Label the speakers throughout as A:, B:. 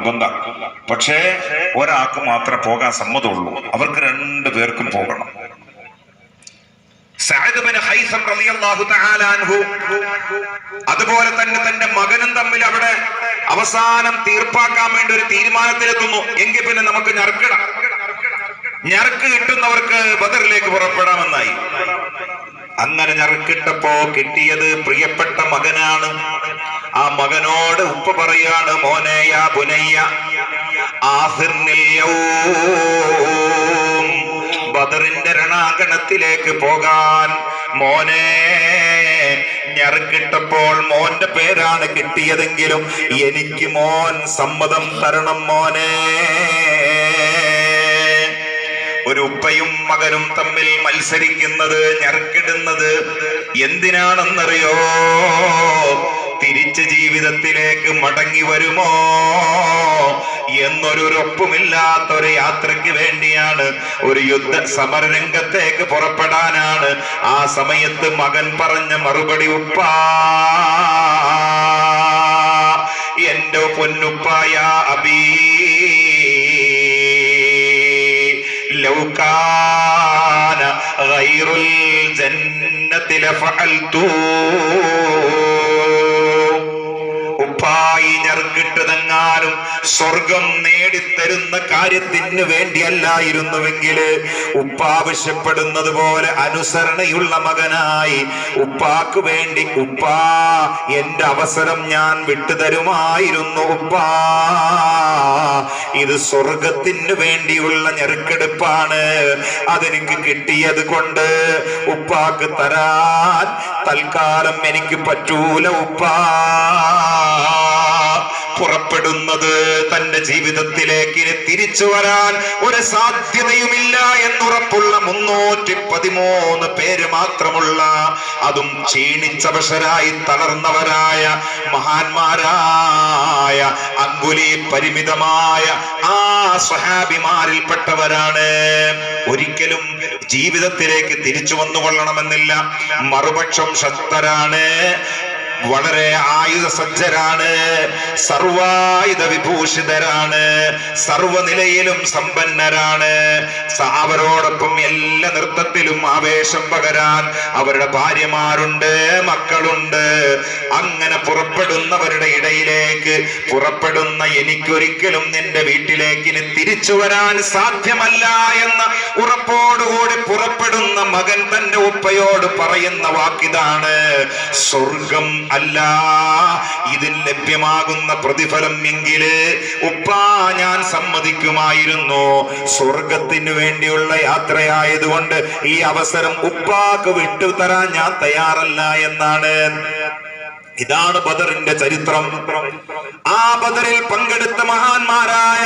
A: നിർബന്ധം. പക്ഷേ ഒരാൾക്ക് മാത്രമേ പോകാൻ സമ്മതമുള്ളൂ. അവർക്ക് രണ്ടു പേർക്കും പോകണം. അതുപോലെ തന്നെ തന്റെ മകനും തമ്മിൽ അവിടെ അവസാനം തീർപ്പാക്കാൻ വേണ്ടി ഒരു തീരുമാനത്തിലെത്തുന്നു. എങ്കിൽ പിന്നെ നമുക്ക് ഞറക്കിടാം ഞറുക്ക് കിട്ടുന്നവർക്ക് ബദറിലേക്ക് പുറപ്പെടാമെന്നായി. അങ്ങനെ ഞറുക്കിട്ടപ്പോ കിട്ടിയത് പ്രിയപ്പെട്ട മകനാണ്. ആ മകനോട് ഉപ്പ പറയാണ് മോനെയ പുനയ്യ ബദറിന്റെ രണാങ്കണത്തിലേക്ക് പോകാൻ. മോനെ ഞറുക്കിട്ടപ്പോൾ മോന്റെ പേരാണ് കിട്ടിയതെങ്കിലും എനിക്ക് മോൻ സമ്മതം തരണം മോനെ. ഒരു ഉപ്പയും മകനും തമ്മിൽ മത്സരിക്കുന്നത് ഞറുക്കിടുന്നത് എന്തിനാണെന്നറിയോ? നിത്യജീവിതത്തിലേക്ക് മടങ്ങി വരുമോ? എന്നൊരുറപ്പുമില്ലാത്തൊരു യാത്രയ്ക്ക് വേണ്ടിയാണ് ഒരു യുദ്ധ സമരരംഗത്തേക്ക് പുറപ്പെടാനാണ് ആ സമയത്ത് മകൻ പറഞ്ഞ മറുപടി ഉപ്പാ എന്റെ പൊന്നുപ്പായ അബീ ലൗകാന ഗൈറുൽ ജന്നത്തിലെ ഫഅൽതൂ വായി ഞർക്കിട്ട് ഞറുക്കിട്ടതെങ്ങാനും സ്വർഗം നേടിത്തരുന്ന കാര്യത്തിന് വേണ്ടിയല്ലായിരുന്നുവെങ്കിൽ ഉപ്പ ആവശ്യപ്പെടുന്നത് പോലെ അനുസരണയുള്ള മകനായി ഉപ്പാക്ക് വേണ്ടി ഉപ്പാ എന്റെ അവസരം ഞാൻ വിട്ടുതരുമായിരുന്നു ഉപ്പാ. ഇത് സ്വർഗത്തിന് വേണ്ടിയുള്ള ഞെരുക്കെടുപ്പാണ്. അതെനിക്ക് കിട്ടിയത് കൊണ്ട് ഉപ്പാക്ക് തരാൻ തൽക്കാലം എനിക്ക് പറ്റൂല ഉപ്പാ. പുറപ്പെടുന്നത് തന്റെ ജീവിതത്തിലേക്ക് തിരിച്ചു വരാൻ ഒരു സാധ്യതയുമില്ല എന്നുറപ്പുള്ള മുന്നൂറ്റി പതിമൂന്ന് പേര് മാത്രമുള്ള അതും ക്ഷീണിച്ചവശരായി തളർന്നവരായ മഹാന്മാരായ അങ്കുലി പരിമിതമായ ആ സ്വഹാബിമാരിൽപ്പെട്ടവരാണ്. ഒരിക്കലും ജീവിതത്തിലേക്ക് തിരിച്ചു വന്നുകൊള്ളണമെന്നില്ല. മറുപക്ഷം ശക്തരാണ്. വളരെ ആയുധ സജ്ജരാണ് സർവായുധ വിഭൂഷിതരാണ് സർവനിലയിലും സമ്പന്നരാണ്. അവരോടൊപ്പം എല്ലാ നൃത്തത്തിലും ആവേശം പകരാൻ അവരുടെ ഭാര്യമാരുണ്ട് മക്കളുണ്ട്. അങ്ങനെ പുറപ്പെടുന്നവരുടെ ഇടയിലേക്ക് പുറപ്പെടുന്ന എനിക്കൊരിക്കലും നിന്റെ വീട്ടിലേക്ക് തിരിച്ചു വരാൻ സാധ്യമല്ല എന്ന ഉറപ്പോടുകൂടി പുറപ്പെടുന്ന മകൻ തന്റെ ഉപ്പയോട് പറയുന്ന വാക്കിതാണ് സ്വർഗം അല്ല ഇതിൽ ലഭ്യമാകുന്ന പ്രതിഫലം എങ്കിൽ ഉപ്പാ ഞാൻ സമ്മതിക്കുമായിരുന്നു. സ്വർഗത്തിന് വേണ്ടിയുള്ള യാത്രയായതുകൊണ്ട് ഈ അവസരം ഉപ്പാക്ക് വിട്ടുതരാൻ ഞാൻ തയ്യാറല്ല എന്നാണ്. ഇതാണ് ബദറിന്റെ ചരിത്രം. ആ ബദറിൽ പങ്കെടുത്ത മഹാന്മാരായ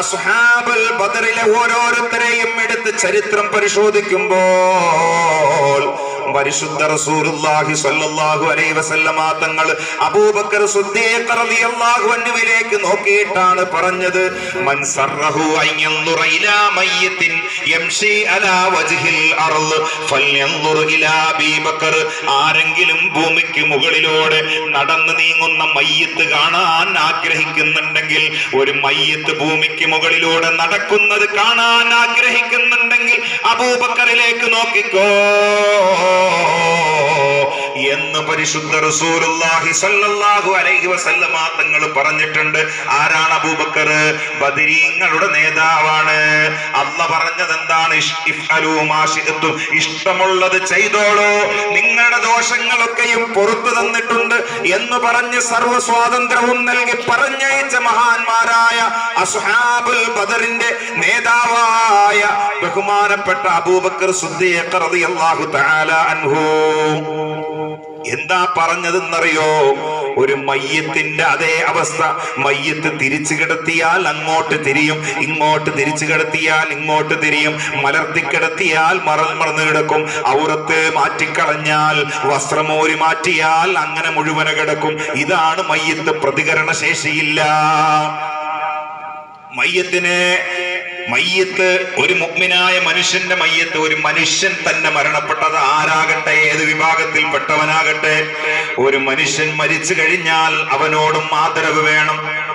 A: അസ്ഹാബൽ ബദറിലെ ഓരോരുത്തരെയും എടുത്ത് ചരിത്രം പരിശോധിക്കുമ്പോൾ പരിശുദ്ധ റസൂലുള്ളാഹി സ്വല്ലല്ലാഹു അലൈഹി വസല്ലമ തങ്ങൾ അബൂബക്കർ സിദ്ദീഖ് റളിയല്ലാഹു അൻഹുവിലേക്ക് നോക്കിയിട്ടാണ് പറഞ്ഞത്. മൻ സറഹു അൻ യൻദുറ ഇലാ മയ്യത്തിൻ യംശി അലാ വജ്ഹിൽ അർൾ ഫൽയൻദുർ ഇലാ അബീബക്കർ ആരെങ്കിലും ഭൂമിക്ക് മുകളിലൂടെ നടന്നു നീങ്ങുന്ന മയ്യത്ത് കാണാൻ ആഗ്രഹിക്കുന്നുണ്ടെങ്കിൽ ഒരു മയ്യത്ത് ഭൂമിക്ക് മുകളിലൂടെ നടക്കുന്നത് കാണാൻ ആഗ്രഹിക്കുന്നുണ്ടെങ്കിൽ അബൂബക്കറിലേക്ക് നോക്കിക്കോ. എന്ന് പരിശുദ്ധ റസൂലുള്ളാഹി സല്ലല്ലാഹു അലൈഹി വസല്ലമ തങ്ങൾ പറഞ്ഞിട്ടുണ്ട്. ആരാണ് അബൂബക്കർ? ബദരീങ്ങളുടെ നേതാവാണ്. അല്ല പറഞ്ഞത് എന്താണ്. ഇഷ്ടമുള്ളത് ചെയ്തോളൂ. നിങ്ങളുടെ ദോഷങ്ങളൊക്കെയും പുറത്തു തന്നിട്ടുണ്ട് എന്ന് പറഞ്ഞ് സർവ സ്വാതന്ത്ര്യവും നൽകി പറഞ്ഞയച്ച മഹാന്മാരായ അസ്ഹാബുൽ ബദറിന്റെ നേതാവായ ബഹുമാനപ്പെട്ട അബൂബക്കർ സിദ്ദീഖ് റളിയല്ലാഹു തആല അൻഹു. എന്താ പറഞ്ഞതെന്നറിയോ? ഒരു മയ്യത്തിന്റെ അതേ അവസ്ഥ. മയ്യത്ത് തിരിച്ചു കിടത്തിയാൽ അങ്ങോട്ട് തിരിയും ഇങ്ങോട്ട് തിരിച്ചു കിടത്തിയാൽ ഇങ്ങോട്ട് തിരിയും. മലർത്തി കിടത്തിയാൽ മറമറന്ന് കിടക്കും. ഔറത്ത് മാറ്റിക്കളഞ്ഞാൽ വസ്ത്രമോരി മാറ്റിയാൽ അങ്ങനെ മുഴുവന കിടക്കും. ഇതാണ് മയ്യത്ത് പ്രതികരണ ശേഷിയില്ല മയ്യത്തിന് മയ്യത്ത് ഒരു മുഗ്മിനായ മനുഷ്യന്റെ മയ്യത്ത് ഒരു മനുഷ്യൻ തന്നെ മരണപ്പെട്ടത് ആരാകട്ടെ? ഏത് വിഭാഗത്തിൽപ്പെട്ടവനാകട്ടെ? ഒരു മനുഷ്യൻ മരിച്ചു കഴിഞ്ഞാൽ അവനോടും ആദരവ് വേണം.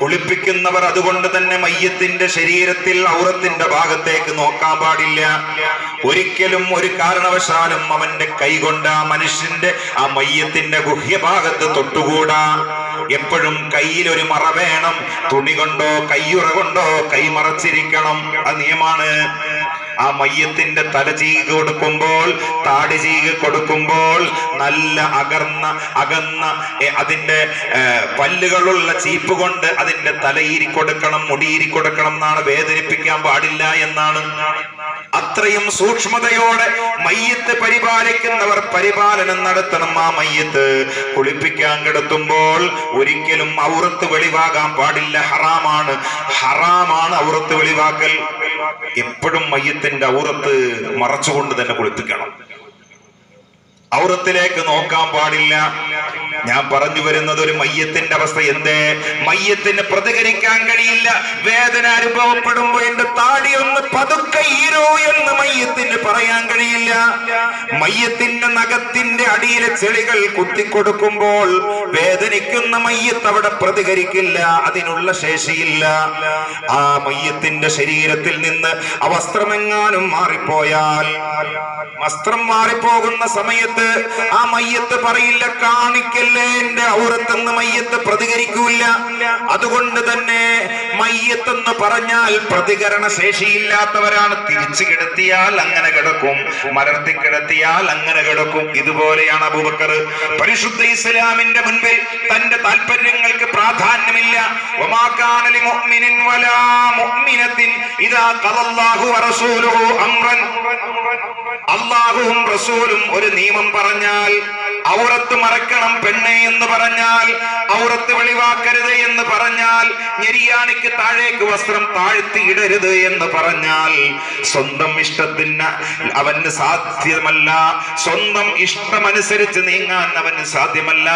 A: കുളിപ്പിക്കുന്നവർ അതുകൊണ്ട് തന്നെ മയ്യത്തിന്റെ ശരീരത്തിൽ ഔറത്തിന്റെ ഭാഗത്തേക്ക് നോക്കാൻ പാടില്ല. ഒരിക്കലും ഒരു കാരണവശാലും അവന്റെ കൈകൊണ്ട് ആ മനുഷ്യന്റെ ആ മയ്യത്തിന്റെ ഗുഹ്യഭാഗത്ത് തൊട്ടുകൂടാ. എപ്പോഴും കയ്യിൽ ഒരു മറ വേണം. തുണി കൊണ്ടോ കയ്യുറ കൊണ്ടോ കൈ മറച്ചിരിക്കണം. അത് നിയമാണ്. ആ മയ്യത്തിന്റെ തല ചീകി കൊടുക്കുമ്പോൾ താടി ചീകി കൊടുക്കുമ്പോൾ നല്ല അകർന്ന അകന്ന അതിന്റെ പല്ലുകളുള്ള ചീപ്പ് കൊണ്ട് അതിന്റെ തലയിരി കൊടുക്കണം മുടിയിരി കൊടുക്കണം എന്നാണ് വേദനിപ്പിക്കാൻ പാടില്ല എന്നാണ്. അത്രയും സൂക്ഷ്മതയോടെ മയ്യത്ത് പരിപാലിക്കുന്നവർ പരിപാലനം നടത്തണം ആ മയ്യത്ത്. കുളിപ്പിക്കാൻ കിടത്തുമ്പോൾ ഒരിക്കലും ഔറത്ത് വെളിവാകാൻ പാടില്ല ഹറാമാണ്. ഹറാമാണ് ഔറത്ത് വെളിവാക്കൽ. എപ്പോഴും മയ്യത്തിന്റെ ഔറത്ത് മറച്ചുകൊണ്ട് തന്നെ കുളിപ്പിക്കണം. ഔറത്തിലേക്ക് നോക്കാൻ പാടില്ല. ഞാൻ പറഞ്ഞു വരുന്നത് ഒരു മയ്യത്തിന്റെ അവസ്ഥ എന്തേ? മയ്യത്തിന് പ്രതികരിക്കാൻ കഴിയില്ല. വേദന അനുഭവപ്പെടുമ്പോ എന്റെ താടി ഒന്ന് പതുക്കെ ഈരോ എന്ന് മയ്യത്തിന് പറയാൻ കഴിയില്ല. മയ്യത്തിന്റെ നഖത്തിന്റെ അടിയിലെ ചെളികൾ കുത്തിക്കൊടുക്കുമ്പോൾ വേദനിക്കുന്ന മയ്യത്ത് അവിടെ പ്രതികരിക്കില്ല. അതിനുള്ള ശേഷിയില്ല. ആ മയ്യത്തിന്റെ ശരീരത്തിൽ നിന്ന് അവസ്ത്രമെങ്ങാനും വസ്ത്രമെങ്ങാനും മാറിപ്പോയാൽ വസ്ത്രം മാറിപ്പോകുന്ന സമയത്ത് ആ മയ്യത്ത് പറയില്ല കാണിക്കല്ലേ എന്റെ ഔറത്തെന്ന് മയ്യത്ത് പ്രതികരിക്കൂല അതുകൊണ്ട് തന്നെ മയ്യത്തെന്ന് പറഞ്ഞാൽ പ്രതികരണ ശേഷിയില്ലാത്തവരാണ് തിരിച്ചു കിടത്തിയാൽ അങ്ങനെ കിടക്കും. മലർത്തി കിടത്തിയാൽ അങ്ങനെ കിടക്കും. ഇതുപോലെയാണ് അബൂബക്കർ. പരിശുദ്ധ ഇസ്ലാമിന്റെ മുൻപിൽ തന്റെ താല്പര്യങ്ങൾക്ക് പ്രാധാന്യമില്ല. അള്ളാഹുവും റസൂലും ഒരു നിയമം പറഞ്ഞാൽ ഔറത്ത് മറക്കണം പെണ്ണെ എന്ന് പറഞ്ഞാൽ ഔറത്ത് വെളിവാക്കരുത് എന്ന് പറഞ്ഞാൽ ഞെരിയാണിക്ക് താഴേക്ക് വസ്ത്രം താഴ്ത്തി ഇടരുത് എന്ന് പറഞ്ഞാൽ സ്വന്തം ഇഷ്ടത്തിന് അവന് സാധ്യമല്ല സ്വന്തം ഇഷ്ടമനുസരിച്ച് നീങ്ങാൻ അവന് സാധ്യമല്ല